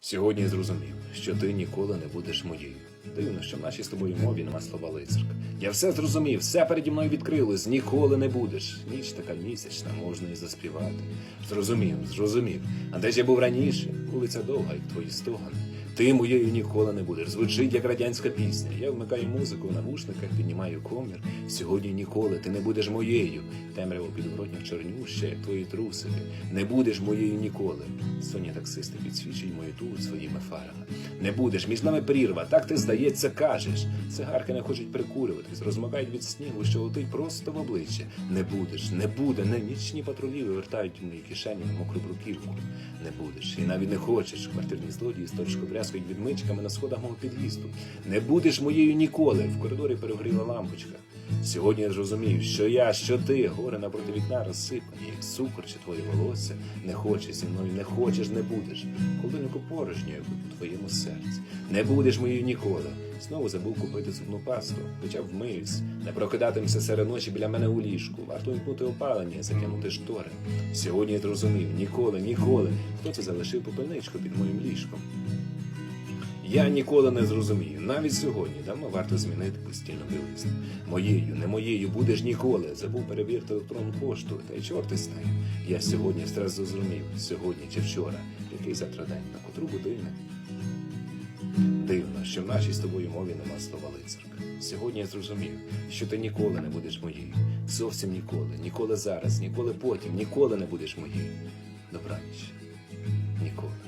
Сьогодні зрозумів, що ти ніколи не будеш моєю. Дивно, що в нашій з тобою мові нема слова лицарка. Я все зрозумів, все переді мною відкрилось, ніколи не будеш. Ніч така місячна, можна і заспівати. Зрозумів, зрозумів. А де ж я був раніше? Вулиця довга, як твої стогани. Ти моєю ніколи не будеш. Звучить як радянська пісня. Я вмикаю музику в навушниках, піднімаю комір. Сьогодні ніколи ти не будеш моєю. Темряво підворотнях чорнюща, як твої трусики. Не будеш моєю ніколи. Соні таксисти підсвічують мою ту своїми фарами. Не будеш, між нами прірва, так ти здається, кажеш. Цигарки не хочуть прикурюватись, розмокають від снігу, що летить просто в обличчя. Не будеш, не буде, не нічні патрулі вивертають в мої кишені на мокру бруківку. Не будеш, і навіть не хочеш. Квартирні злодії сторожко брязкають відмичками на сходах мого під'їзду. Не будеш моєю ніколи. В коридорі перегоріла лампочка. Сьогодні я зрозумів, що я, що ти, гори напроти вікна розсипані, як цукор чи твоє волосся. Не хочеш зі мною, не хочеш, не будеш. Холодильнику порожньо, як у твоєму серці. Не будеш моєю ніколи. Знову забув купити зубну пасту, хоча вмиюсь, не прокидатимся серед ночі біля мене у ліжку. Варто вмкнути опалення, затягнути штори. Сьогодні я зрозумів, ніколи, ніколи. Хто це залишив попельничку під моїм ліжком? Я ніколи не зрозумію. Навіть сьогодні давно варто змінити постільну білизну. Моєю, не моєю будеш ніколи. Забув перевірити електронну пошту, та й чорти з. Я сьогодні все зрозумів. Сьогодні чи вчора, який завтра день, на котру будильник. Дивно, що в нашій з тобою мові нема слова лицарка. Сьогодні я зрозумів, що ти ніколи не будеш моєю. Зовсім ніколи, ніколи зараз, ніколи потім, ніколи не будеш моєю. Добраніч. Ніколи.